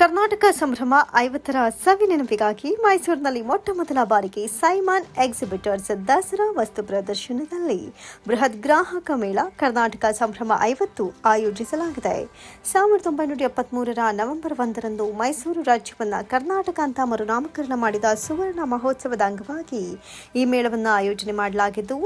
ಕರ್ನಾಟಕ ಸಂಭ್ರಮ ಐವತ್ತರ ಸವಿ ನೆನಪಿಗಾಗಿ ಮೈಸೂರಿನಲ್ಲಿ ಮೊಟ್ಟ ಮೊದಲ ಬಾರಿಗೆ ಸೈಮಾನ್ ಎಕ್ಸಿಬಿಟರ್ಸ್ ದಸರಾ ವಸ್ತು ಪ್ರದರ್ಶನದಲ್ಲಿ ಬೃಹತ್ ಗ್ರಾಹಕ ಮೇಳ ಕರ್ನಾಟಕ ಸಂಭ್ರಮ ಐವತ್ತು ಆಯೋಜಿಸಲಾಗಿದೆ. ಸಾವಿರದ ಒಂಬೈನೂರ ಎಪ್ಪತ್ಮೂರರ ನವೆಂಬರ್ ಒಂದರಂದು ಮೈಸೂರು ರಾಜ್ಯವನ್ನು ಕರ್ನಾಟಕ ಅಂತ ಮರುನಾಮಕರಣ ಮಾಡಿದ ಸುವರ್ಣ ಮಹೋತ್ಸವದ ಅಂಗವಾಗಿ ಈ ಮೇಳವನ್ನು ಆಯೋಜನೆ ಮಾಡಲಾಗಿದ್ದು,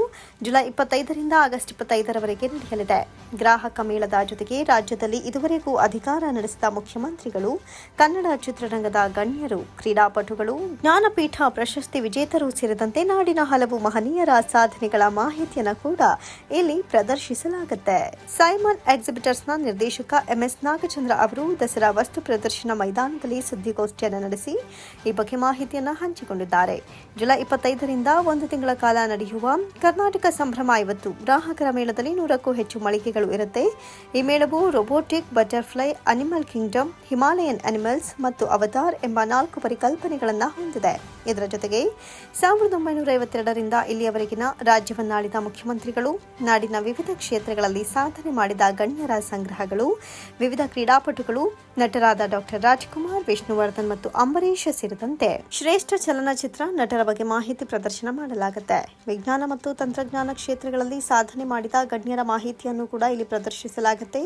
ಜುಲೈ ಇಪ್ಪತ್ತೈದರಿಂದ ಆಗಸ್ಟ್ ಇಪ್ಪತ್ತೈದರವರೆಗೆ ನಡೆಯಲಿದೆ. ಗ್ರಾಹಕ ಮೇಳದ ಜೊತೆಗೆ ರಾಜ್ಯದಲ್ಲಿ ಇದುವರೆಗೂ ಅಧಿಕಾರ ನಡೆಸಿದ ಮುಖ್ಯಮಂತ್ರಿಗಳು ಕನ್ನಡ ಚಿತ್ರರಂಗದ ಗಣ್ಯರು, ಕ್ರೀಡಾಪಟುಗಳು, ಜ್ಞಾನಪೀಠ ಪ್ರಶಸ್ತಿ ವಿಜೇತರು ಸೇರಿದಂತೆ ನಾಡಿನ ಹಲವು ಮಹನೀಯರ ಸಾಧನೆಗಳ ಮಾಹಿತಿಯನ್ನು ಕೂಡ ಇಲ್ಲಿ ಪ್ರದರ್ಶಿಸಲಾಗುತ್ತೆ. ಸೈಮನ್ ಎಕ್ಸಿಬಿಟರ್ಸ್ನ ನಿರ್ದೇಶಕ ಎಂಎಸ್ ನಾಗಚಂದ್ರ ಅವರು ದಸರಾ ವಸ್ತು ಪ್ರದರ್ಶನ ಮೈದಾನದಲ್ಲಿ ಸುದ್ದಿಗೋಷ್ಠಿಯನ್ನು ನಡೆಸಿ ಈ ಬಗ್ಗೆ ಮಾಹಿತಿಯನ್ನು ಹಂಚಿಕೊಂಡಿದ್ದಾರೆ. ಜುಲೈ ಇಪ್ಪತ್ತೈದರಿಂದ ಒಂದು ತಿಂಗಳ ಕಾಲ ನಡೆಯುವ ಕರ್ನಾಟಕ ಸಂಭ್ರಮ ಇವತ್ತು. ಗ್ರಾಹಕರ ಮೇಳದಲ್ಲಿ ನೂರಕ್ಕೂ ಹೆಚ್ಚು ಮಳಿಗೆಗಳು ಇರುತ್ತೆ. ಈ ಮೇಳವು robotic butterfly, animal kingdom, Himalayan animals ಮತ್ತು ಅವತಾರ್ ಎಂಬ ನಾಲ್ಕು ಪರಿಕಲ್ಪನೆಗಳನ್ನು ಹೊಂದಿದೆ. ಇದರ ಜೊತೆಗೆ ಸಾವಿರದ ಒಂಬೈನೂರ ಐವತ್ತೆರಡರಿಂದ ಇಲ್ಲಿಯವರೆಗಿನ ರಾಜ್ಯವನ್ನಾಳಿದ ಮುಖ್ಯಮಂತ್ರಿಗಳು, ನಾಡಿನ ವಿವಿಧ ಕ್ಷೇತ್ರಗಳಲ್ಲಿ ಸಾಧನೆ ಮಾಡಿದ ಗಣ್ಯರ ಸಂಗ್ರಹಗಳು, ವಿವಿಧ ಕ್ರೀಡಾಪಟುಗಳು, ನಟರಾದ ಡಾಕ್ಟರ್ ರಾಜ್ಕುಮಾರ್, ವಿಷ್ಣುವರ್ಧನ್ ಮತ್ತು ಅಂಬರೀಷ್ ಸೇರಿದಂತೆ ಶ್ರೇಷ್ಠ ಚಲನಚಿತ್ರ ನಟರ ಬಗ್ಗೆ ಮಾಹಿತಿ ಪ್ರದರ್ಶನ ಮಾಡಲಾಗುತ್ತೆ. ವಿಜ್ಞಾನ ಮತ್ತು ತಂತ್ರಜ್ಞಾನ ಕ್ಷೇತ್ರಗಳಲ್ಲಿ ಸಾಧನೆ ಮಾಡಿದ ಗಣ್ಯರ ಮಾಹಿತಿಯನ್ನು ಕೂಡ ಇಲ್ಲಿ ಪ್ರದರ್ಶಿಸಲಾಗುತ್ತೆ.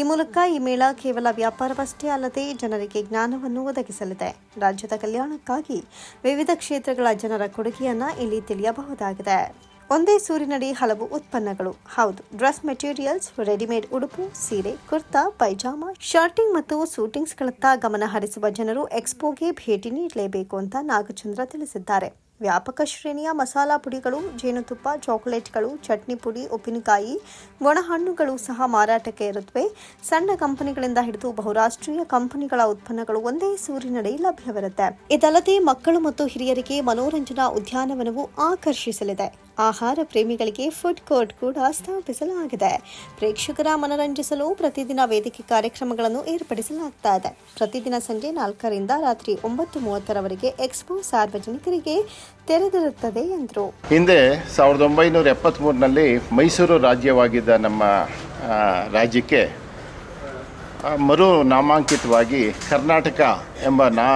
ಈ ಮೂಲಕ ಈ ಮೇಳ ಕೇವಲ ವ್ಯಾಪಾರವಷ್ಟೇ ಅಲ್ಲದೆ ಜನರಿಗೆ ಜ್ಞಾನವನ್ನು ಒದಗಿಸಲಿದೆ. ರಾಜ್ಯದ ಕಲ್ಯಾಣಕ್ಕಾಗಿ ವಿವಿಧ ಕ್ಷೇತ್ರಗಳ ಜನರ ಕೊಡುಗೆಯನ್ನು ಇಲ್ಲಿ ತಿಳಿಯಬಹುದಾಗಿದೆ. ಒಂದೇ ಸೂರಿನಡಿ ಹಲವು ಉತ್ಪನ್ನಗಳು. ಹೌದು, ಡ್ರೆಸ್ ಮೆಟೀರಿಯಲ್ಸ್, ರೆಡಿಮೇಡ್ ಉಡುಪು, ಸೀರೆ, ಕುರ್ತಾ, ಪೈಜಾಮಾ, ಶರ್ಟಿಂಗ್ ಮತ್ತು ಸೂಟಿಂಗ್ಸ್ಗಳತ್ತ ಗಮನ ಹರಿಸುವ ಜನರು ಎಕ್ಸ್ಪೋಗೆ ಭೇಟಿ ನೀಡಲೇಬೇಕು ಅಂತ ನಾಗಚಂದ್ರ ತಿಳಿಸಿದ್ದಾರೆ. ವ್ಯಾಪಕ ಶ್ರೇಣಿಯ ಮಸಾಲಾ ಪುಡಿಗಳು, ಜೇನುತುಪ್ಪ, ಚಾಕೊಲೇಟ್ಗಳು, ಚಟ್ನಿ ಪುಡಿ, ಉಪ್ಪಿನಕಾಯಿ, ಒಣಹಣ್ಣುಗಳು ಸಹ ಮಾರಾಟಕ್ಕೆ ಇರುತ್ತವೆ ಸಣ್ಣ ಕಂಪನಿಗಳಿಂದ ಹಿಡಿದು ಬಹುರಾಷ್ಟ್ರೀಯ ಕಂಪನಿಗಳ ಉತ್ಪನ್ನಗಳು ಒಂದೇ ಸೂರಿನಡಿ ಲಭ್ಯವಿರುತ್ತೆ. ಇದಲ್ಲದೆ ಮಕ್ಕಳು ಮತ್ತು ಹಿರಿಯರಿಗೆ ಮನೋರಂಜನಾ ಉದ್ಯಾನವನವು ಆಕರ್ಷಿಸಲಿದೆ. ಆಹಾರ ಪ್ರೇಮಿಗಳಿಗೆ ಫುಡ್ ಕೋರ್ಟ್ ಕೂಡ ಸ್ಥಾಪಿಸಲಾಗಿದೆ. ಪ್ರೇಕ್ಷಕರ ಮನರಂಜಿಸಲು ಪ್ರತಿದಿನ ವೇದಿಕೆ ಕಾರ್ಯಕ್ರಮಗಳನ್ನು ಏರ್ಪಡಿಸಲಾಗ್ತಾ ಇದೆ. ಪ್ರತಿದಿನ ಸಂಜೆ ನಾಲ್ಕರಿಂದ ರಾತ್ರಿ ಒಂಬತ್ತು ಮೂವತ್ತರವರೆಗೆ ಎಕ್ಸ್ಪೋ ಸಾರ್ವಜನಿಕರಿಗೆ ತೆರೆದಿರುತ್ತದೆ ಎಂದರು. ಹಿಂದೆ ಸಾವಿರದ ಒಂಬೈನೂರ ಎಪ್ಪತ್ತ್ಮೂರಿನಲ್ಲಿ ಮೈಸೂರು ರಾಜ್ಯವಾಗಿದ್ದ ನಮ್ಮ ರಾಜ್ಯಕ್ಕೆ ಮರು ನಾಮಾಂಕಿತವಾಗಿ ಕರ್ನಾಟಕ ಎಂಬ ನಾ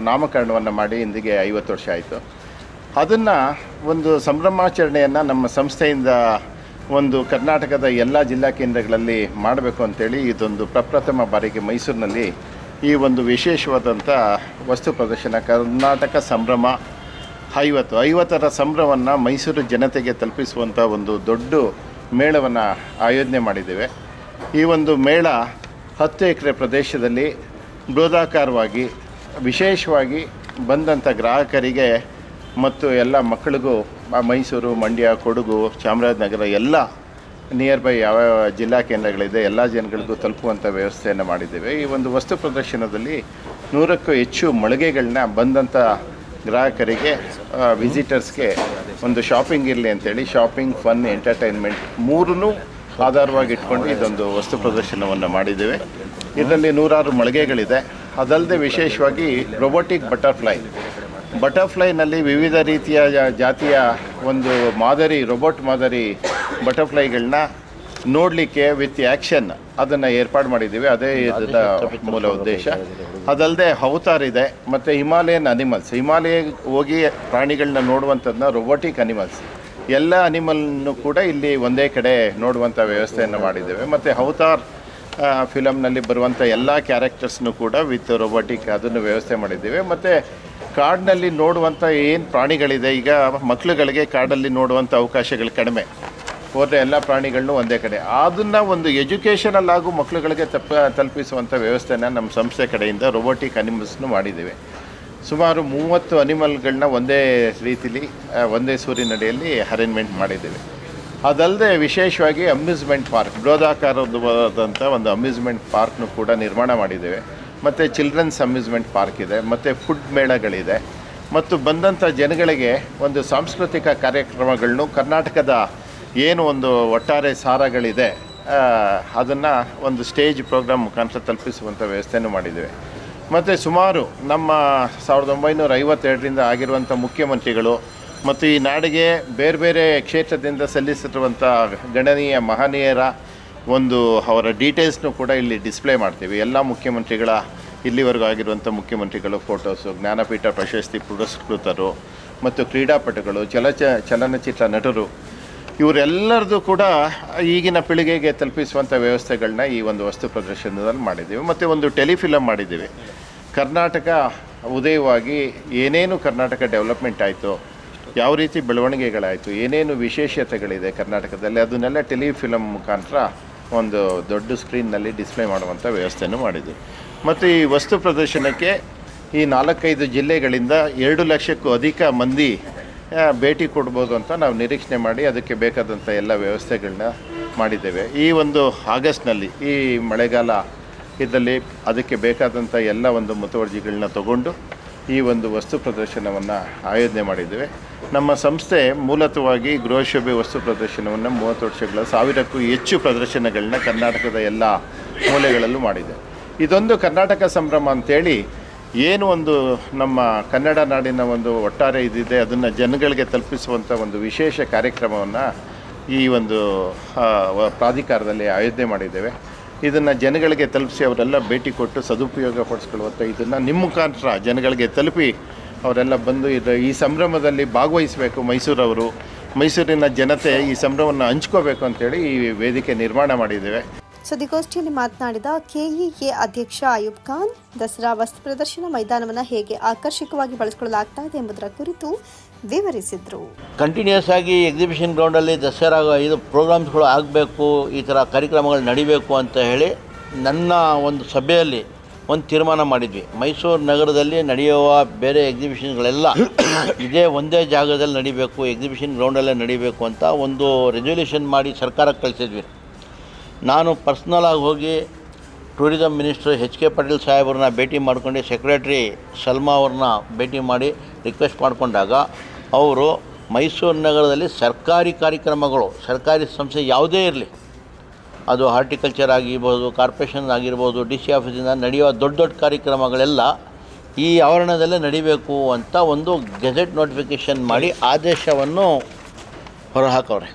ನಾಮಕರಣವನ್ನು ಮಾಡಿ ಇಂದಿಗೆ ಐವತ್ತು ವರ್ಷ ಆಯಿತು. ಅದನ್ನು ಒಂದು ಸಂಭ್ರಮಾಚರಣೆಯನ್ನು ನಮ್ಮ ಸಂಸ್ಥೆಯಿಂದ ಒಂದು ಕರ್ನಾಟಕದ ಎಲ್ಲ ಜಿಲ್ಲಾ ಕೇಂದ್ರಗಳಲ್ಲಿ ಮಾಡಬೇಕು ಅಂತೇಳಿ ಇದೊಂದು ಪ್ರಪ್ರಥಮ ಬಾರಿಗೆ ಮೈಸೂರಿನಲ್ಲಿ ಈ ಒಂದು ವಿಶೇಷವಾದಂಥ ವಸ್ತು ಪ್ರದರ್ಶನ ಕರ್ನಾಟಕ ಸಂಭ್ರಮ ಐವತ್ತು, ಐವತ್ತರ ಸಂಭ್ರಮವನ್ನು ಮೈಸೂರು ಜನತೆಗೆ ತಲುಪಿಸುವಂಥ ಒಂದು ದೊಡ್ಡ ಮೇಳವನ್ನು ಆಯೋಜನೆ ಮಾಡಿದ್ದೇವೆ. ಈ ಒಂದು ಮೇಳ ಹತ್ತು ಎಕರೆ ಪ್ರದೇಶದಲ್ಲಿ ಬೃಹದಾಕಾರವಾಗಿ ವಿಶೇಷವಾಗಿ ಬಂದಂಥ ಗ್ರಾಹಕರಿಗೆ ಮತ್ತು ಎಲ್ಲ ಮಕ್ಕಳಿಗೂ ಮೈಸೂರು, ಮಂಡ್ಯ, ಕೊಡಗು, ಚಾಮರಾಜನಗರ ಎಲ್ಲ ನಿಯರ್ ಬೈ ಯಾವ ಜಿಲ್ಲಾ ಕೇಂದ್ರಗಳಿದೆ, ಎಲ್ಲ ಜನಗಳಿಗೂ ತಲುಪುವಂಥ ವ್ಯವಸ್ಥೆಯನ್ನು ಮಾಡಿದ್ದೇವೆ. ಈ ಒಂದು ವಸ್ತು ಪ್ರದರ್ಶನದಲ್ಲಿ ನೂರಕ್ಕೂ ಹೆಚ್ಚು ಮಳಿಗೆಗಳನ್ನ ಬಂದಂಥ ಗ್ರಾಹಕರಿಗೆ ವಿಸಿಟರ್ಸ್ಗೆ ಒಂದು ಶಾಪಿಂಗ್ ಇರಲಿ ಅಂತೇಳಿ ಶಾಪಿಂಗ್ ಫನ್ ಎಂಟರ್ಟೈನ್ಮೆಂಟ್ ಮೂರನ್ನೂ ಆಧಾರವಾಗಿ ಇಟ್ಕೊಂಡು ಇದೊಂದು ವಸ್ತು ಪ್ರದರ್ಶನವನ್ನು ಮಾಡಿದ್ದೇವೆ. ಇದರಲ್ಲಿ ನೂರಾರು ಮಳಿಗೆಗಳಿದೆ. ಅದಲ್ಲದೆ ವಿಶೇಷವಾಗಿ ರೊಬೋಟಿಕ್ ಬಟರ್ಫ್ಲೈ ಬಟರ್ಫ್ಲೈನಲ್ಲಿ ವಿವಿಧ ರೀತಿಯ ಜಾತಿಯ ಒಂದು ಮಾದರಿ ರೋಬೋಟ್ ಮಾದರಿ ಬಟರ್ಫ್ಲೈಗಳನ್ನ ನೋಡಲಿಕ್ಕೆ ವಿತ್ ಆ್ಯಕ್ಷನ್ ಅದನ್ನು ಏರ್ಪಾಡು ಮಾಡಿದ್ದೀವಿ. ಅದೇ ಇದರ ಮೂಲ ಉದ್ದೇಶ. ಅದಲ್ಲದೆ ಅವತಾರ್ ಇದೆ. ಮತ್ತು ಹಿಮಾಲಯನ್ ಅನಿಮಲ್ಸ್. ಹಿಮಾಲಯ ಹೋಗಿ ಪ್ರಾಣಿಗಳನ್ನ ನೋಡುವಂಥದ್ದನ್ನ ರೊಬೋಟಿಕ್ ಅನಿಮಲ್ಸ್. ಎಲ್ಲ ಅನಿಮಲ್ನು ಕೂಡ ಇಲ್ಲಿ ಒಂದೇ ಕಡೆ ನೋಡುವಂಥ ವ್ಯವಸ್ಥೆಯನ್ನು ಮಾಡಿದ್ದೇವೆ. ಮತ್ತು ಅವತಾರ್ ಫಿಲಮ್ನಲ್ಲಿ ಬರುವಂಥ ಎಲ್ಲ ಕ್ಯಾರೆಕ್ಟರ್ಸ್ನು ಕೂಡ ವಿತ್ ರೊಬೋಟಿಕ್ ಅದನ್ನು ವ್ಯವಸ್ಥೆ ಮಾಡಿದ್ದೀವಿ. ಮತ್ತು ಕಾಡಿನಲ್ಲಿ ನೋಡುವಂಥ ಏನು ಪ್ರಾಣಿಗಳಿದೆ, ಈಗ ಮಕ್ಕಳುಗಳಿಗೆ ಕಾಡಲ್ಲಿ ನೋಡುವಂಥ ಅವಕಾಶಗಳು ಕಡಿಮೆ. ಹೋದರೆ ಎಲ್ಲ ಪ್ರಾಣಿಗಳನ್ನು ಒಂದೇ ಕಡೆ. ಅದನ್ನು ಒಂದು ಎಜುಕೇಷನಲ್ ಹಾಗೂ ಮಕ್ಕಳುಗಳಿಗೆ ತಪ್ಪ ತಲುಪಿಸುವಂಥ ವ್ಯವಸ್ಥೆನ ನಮ್ಮ ಸಂಸ್ಥೆ ಕಡೆಯಿಂದ ರೊಬೋಟಿಕ್ ಅನಿಮಲ್ಸ್ನು ಮಾಡಿದ್ದೇವೆ. ಸುಮಾರು ಮೂವತ್ತು ಅನಿಮಲ್ಗಳನ್ನ ಒಂದೇ ರೀತಿಲಿ ಒಂದೇ ಸೂರಿನಡಿಯಲ್ಲಿ ಅರೇಂಜ್ಮೆಂಟ್ ಮಾಡಿದ್ದೇವೆ. ಅದಲ್ಲದೆ ವಿಶೇಷವಾಗಿ ಅಮ್ಯೂಸ್ಮೆಂಟ್ ಪಾರ್ಕ್ ಬೃಹದಾಕಾರವಾದಂಥ ಒಂದು ಅಮ್ಯೂಸ್ಮೆಂಟ್ ಪಾರ್ಕ್ನು ಕೂಡ ನಿರ್ಮಾಣ ಮಾಡಿದ್ದೇವೆ. ಮತ್ತು ಚಿಲ್ಡ್ರನ್ಸ್ ಅಮ್ಯೂಸ್ಮೆಂಟ್ ಪಾರ್ಕ್ ಇದೆ, ಮತ್ತು ಫುಡ್ ಮೇಳಗಳಿದೆ, ಮತ್ತು ಬಂದಂಥ ಜನಗಳಿಗೆ ಒಂದು ಸಾಂಸ್ಕೃತಿಕ ಕಾರ್ಯಕ್ರಮಗಳನ್ನು, ಕರ್ನಾಟಕದ ಏನು ಒಂದು ಒಟ್ಟಾರೆ ಸಾರಗಳಿದೆ ಅದನ್ನು ಒಂದು ಸ್ಟೇಜ್ ಪ್ರೋಗ್ರಾಮ್ ಮುಖಾಂತರ ತಲುಪಿಸುವಂಥ ವ್ಯವಸ್ಥೆಯನ್ನು ಮಾಡಿದ್ದೇವೆ. ಮತ್ತು ಸುಮಾರು ನಮ್ಮ ಸಾವಿರದ ಒಂಬೈನೂರ ಐವತ್ತೆರಡರಿಂದ ಆಗಿರುವಂಥ ಮುಖ್ಯಮಂತ್ರಿಗಳು ಮತ್ತು ಈ ನಾಡಿಗೆ ಬೇರೆ ಬೇರೆ ಕ್ಷೇತ್ರದಿಂದ ಸಲ್ಲಿಸಿರುವಂಥ ಗಣನೀಯ ಮಹನೀಯರ ಒಂದು ಅವರ ಡೀಟೇಲ್ಸ್ನು ಕೂಡ ಇಲ್ಲಿ ಡಿಸ್ಪ್ಲೇ ಮಾಡ್ತೀವಿ. ಎಲ್ಲ ಮುಖ್ಯಮಂತ್ರಿಗಳ, ಇಲ್ಲಿವರೆಗೂ ಆಗಿರುವಂಥ ಮುಖ್ಯಮಂತ್ರಿಗಳು ಫೋಟೋಸು, ಜ್ಞಾನಪೀಠ ಪ್ರಶಸ್ತಿ ಪುರಸ್ಕೃತರು ಮತ್ತು ಕ್ರೀಡಾಪಟುಗಳು ಚಲಚ ಚಲನಚಿತ್ರ ನಟರು ಇವರೆಲ್ಲರದು ಕೂಡ ಈಗಿನ ಪೀಳಿಗೆಗೆ ತಲುಪಿಸುವಂಥ ವ್ಯವಸ್ಥೆಗಳನ್ನ ಈ ಒಂದು ವಸ್ತು ಪ್ರದರ್ಶನದಲ್ಲಿ ಮಾಡಿದ್ದೀವಿ. ಮತ್ತು ಒಂದು ಟೆಲಿಫಿಲಮ್ ಮಾಡಿದ್ದೀವಿ. ಕರ್ನಾಟಕ ಉದಯವಾಗಿ ಏನೇನು ಕರ್ನಾಟಕ ಡೆವಲಪ್ಮೆಂಟ್ ಆಯಿತು ಯಾವ ರೀತಿ ಬೆಳವಣಿಗೆಗಳಾಯಿತು? ಏನೇನು ವಿಶೇಷತೆಗಳಿದೆ ಕರ್ನಾಟಕದಲ್ಲಿ? ಅದನ್ನೆಲ್ಲ ಟೆಲಿಫಿಲಮ್ ಮುಖಾಂತರ ಒಂದು ದೊಡ್ಡ ಸ್ಕ್ರೀನ್ನಲ್ಲಿ ಡಿಸ್ಪ್ಲೇ ಮಾಡುವಂಥ ವ್ಯವಸ್ಥೆಯನ್ನು ಮಾಡಿದ್ವಿ ಮತ್ತು ಈ ವಸ್ತು ಪ್ರದರ್ಶನಕ್ಕೆ ಈ ನಾಲ್ಕೈದು ಜಿಲ್ಲೆಗಳಿಂದ ಎರಡು ಲಕ್ಷಕ್ಕೂ ಅಧಿಕ ಮಂದಿ ಭೇಟಿ ಕೊಡ್ಬೋದು ಅಂತ ನಾವು ನಿರೀಕ್ಷಣೆ ಮಾಡಿ ಅದಕ್ಕೆ ಬೇಕಾದಂಥ ಎಲ್ಲ ವ್ಯವಸ್ಥೆಗಳನ್ನ ಮಾಡಿದ್ದೇವೆ. ಈ ಒಂದು ಆಗಸ್ಟ್ನಲ್ಲಿ, ಈ ಮಳೆಗಾಲ ಇದರಲ್ಲಿ ಅದಕ್ಕೆ ಬೇಕಾದಂಥ ಎಲ್ಲ ಒಂದು ಮುತುವರ್ಜಿಗಳನ್ನ ತಗೊಂಡು ಈ ಒಂದು ವಸ್ತು ಪ್ರದರ್ಶನವನ್ನು ಆಯೋಜನೆ ಮಾಡಿದ್ದೇವೆ. ನಮ್ಮ ಸಂಸ್ಥೆ ಮೂಲತಃವಾಗಿ ಗೃಹಶೋಭೆ ವಸ್ತು ಪ್ರದರ್ಶನವನ್ನು ಮೂವತ್ತು ವರ್ಷಗಳ, ಸಾವಿರಕ್ಕೂ ಹೆಚ್ಚು ಪ್ರದರ್ಶನಗಳನ್ನ ಕರ್ನಾಟಕದ ಎಲ್ಲ ಮೂಲೆಗಳಲ್ಲೂ ಮಾಡಿದೆ. ಇದೊಂದು ಕರ್ನಾಟಕ ಸಂಭ್ರಮ ಅಂತೇಳಿ ಏನು ಒಂದು ನಮ್ಮ ಕನ್ನಡ ನಾಡಿನ ಒಂದು ಒಟ್ಟಾರೆ ಇದಿದೆ, ಅದನ್ನು ಜನಗಳಿಗೆ ತಲುಪಿಸುವಂಥ ಒಂದು ವಿಶೇಷ ಕಾರ್ಯಕ್ರಮವನ್ನು ಈ ಒಂದು ಪ್ರಾಧಿಕಾರದಲ್ಲಿ ಆಯೋಜನೆ ಮಾಡಿದ್ದೇವೆ. ಇದನ್ನು ಜನಗಳಿಗೆ ತಲುಪಿಸಿ ಅವರೆಲ್ಲ ಭೇಟಿ ಕೊಟ್ಟು ಸದುಪಯೋಗ ಪಡಿಸ್ಕೊಳ್ಳುವಂಥ ಇದನ್ನು ನಿಮ್ಮ ಮುಖಾಂತರ ಜನಗಳಿಗೆ ತಲುಪಿ ಅವರೆಲ್ಲ ಬಂದು ಇದು ಈ ಸಂಭ್ರಮದಲ್ಲಿ ಭಾಗವಹಿಸಬೇಕು ಮೈಸೂರವರು. ಮೈಸೂರಿನ ಜನತೆ ಈ ಸಂಭ್ರಮವನ್ನು ಹಂಚ್ಕೋಬೇಕು ಅಂತೇಳಿ ಈ ವೇದಿಕೆ ನಿರ್ಮಾಣ ಮಾಡಿದ್ದೇವೆ. ಸುದ್ದಿಗೋಷ್ಠಿಯಲ್ಲಿ ಮಾತನಾಡಿದ ಕೆಇಎ ಅಧ್ಯಕ್ಷ ಅಯೂಬ್ ಖಾನ್, ದಸರಾ ವಸ್ತು ಪ್ರದರ್ಶನ ಮೈದಾನವನ್ನು ಹೇಗೆ ಆಕರ್ಷಕವಾಗಿ ಬಳಸಿಕೊಳ್ಳಲಾಗ್ತಾ ಇದೆ ಎಂಬುದರ ಕುರಿತು ವಿವರಿಸಿದರು. ಕಂಟಿನ್ಯೂಸ್ ಆಗಿ ಎಕ್ಸಿಬಿಷನ್ ಗ್ರೌಂಡಲ್ಲಿ ದಸರಾ ಇದು ಪ್ರೋಗ್ರಾಮ್ಸ್ಗಳು ಆಗಬೇಕು, ಈ ಥರ ಕಾರ್ಯಕ್ರಮಗಳು ನಡಿಬೇಕು ಅಂತ ಹೇಳಿ ನನ್ನ ಒಂದು ಸಭೆಯಲ್ಲಿ ಒಂದು ತೀರ್ಮಾನ ಮಾಡಿದ್ವಿ. ಮೈಸೂರು ನಗರದಲ್ಲಿ ನಡೆಯುವ ಬೇರೆ ಎಕ್ಸಿಬಿಷನ್ಗಳೆಲ್ಲ ಇದೇ ಒಂದೇ ಜಾಗದಲ್ಲಿ ನಡಿಬೇಕು ಎಕ್ಸಿಬಿಷನ್ ಗ್ರೌಂಡಲ್ಲೇ ನಡಿಬೇಕು ಅಂತ ಒಂದು ರೆಸೊಲ್ಯೂಷನ್ ಮಾಡಿ ಸರ್ಕಾರಕ್ಕೆ ಕಳಿಸಿದ್ವಿ. ನಾನು ಪರ್ಸ್ನಲಾಗಿ ಹೋಗಿ tourism minister H K Patil ಸಾಹೇಬ್ರನ್ನ ಭೇಟಿ ಮಾಡ್ಕೊಂಡು ಸೆಕ್ರೆಟ್ರಿ ಸಲ್ಮಾ ಅವ್ರನ್ನ ಭೇಟಿ ಮಾಡಿ ರಿಕ್ವೆಸ್ಟ್ ಮಾಡಿಕೊಂಡಾಗ ಅವರು ಮೈಸೂರು ನಗರದಲ್ಲಿ ಸರ್ಕಾರಿ ಕಾರ್ಯಕ್ರಮಗಳು, ಸರ್ಕಾರಿ ಸಂಸ್ಥೆ ಯಾವುದೇ ಇರಲಿ. ಅದು ಹಾರ್ಟಿಕಲ್ಚರ್ ಆಗಿರ್ಬೋದು, ಕಾರ್ಪೊರೇಷನ್ ಆಗಿರ್ಬೋದು, ಡಿ ಸಿ ಆಫೀಸಿಂದ ನಡೆಯುವ ದೊಡ್ಡ ದೊಡ್ಡ ಕಾರ್ಯಕ್ರಮಗಳೆಲ್ಲ ಈ ಆವರಣದಲ್ಲೇ ನಡಿಬೇಕು ಅಂತ ಒಂದು ಗೆಜೆಟ್ ನೋಟಿಫಿಕೇಷನ್ ಮಾಡಿ ಆದೇಶವನ್ನು ಹೊರಹಾಕವ್ರೆ.